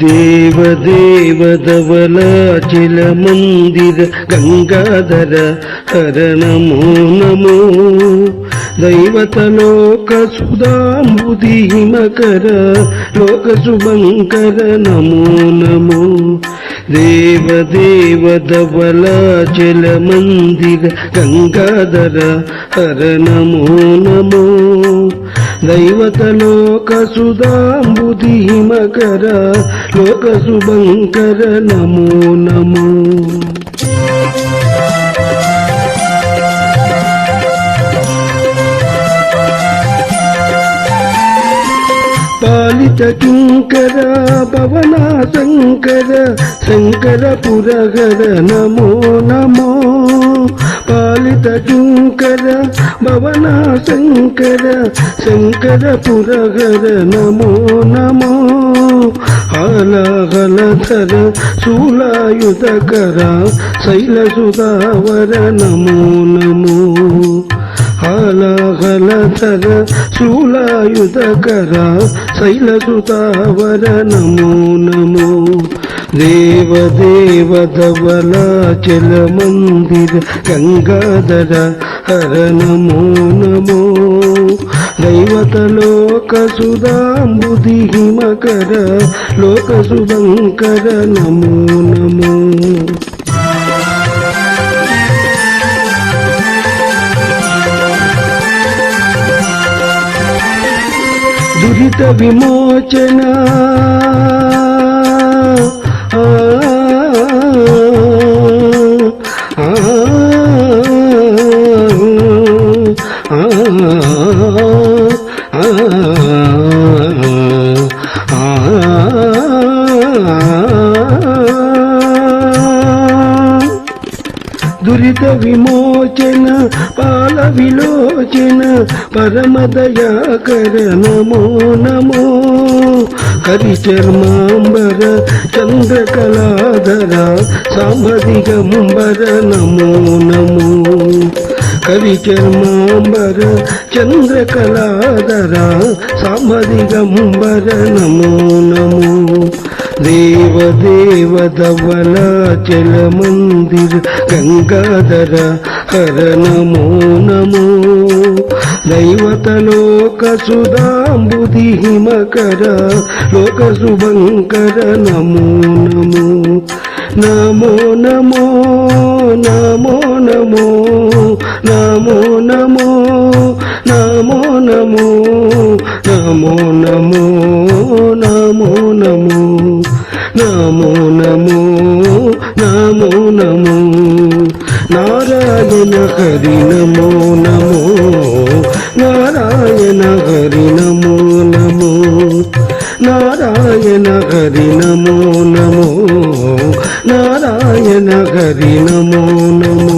देवदेवधवलाचलमन्दिर गङ्गाधर हर नमो नमो दैवतलोकसुधामुदिमकर लोकशुभङ्कर नमो नमो देवदेव धवलाचलमन्दिर गङ्गाधर हर नमो नमो दैवतलोकसुधाम्बुधिमकर लोकशुभङ्कर नमो नमो అష్టకింకర భవన శంకర శంకర పురహర నమో నమో. పాలిత శంకర భవన శంకర శంకర పురహర నమో నమో. హలహలధర శూలాయుధకర శైలసుధావర నమో నమో. హలహలతర శూలాయుధకర శైలసుతావరణమో నమో నమో చల మందిర గంగాధర హర నమో నమో दैवतलोकसुदाम्बुधि हिमकर लोकसुभङ्कर నమో नमो దుష్ట విమోచన Ah దురిత విమోచన పాల విలోచన పరమ దయాకర నమో నమో. కరి చర్మాంబర చంద్రకళాధర సాంబదిగంబర నమో నమో. కవి చర్మాంబర చంద్రకళాధర సాంబదిగంబర నమో నమో. దేవదేవదవలాచల మందిర గంగాధర హర నమో నమో. దైవతలోక సుధాంబుధి హిమకర లోక శుభంకర నమో నమో. నమో నమో నమో నమో నమో నమో నమో నమో నమో నమో. నమో నమో నమో నమో. నారాయణ హరి నమో నమో నారాయణ హరి నమో నమో. నారాయణ హరి నమో నమో నారాయణ హరి నమో నమో.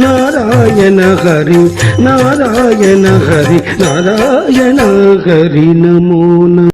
నారాయణ హరి నారాయణ హరి నారాయణ హరి నమో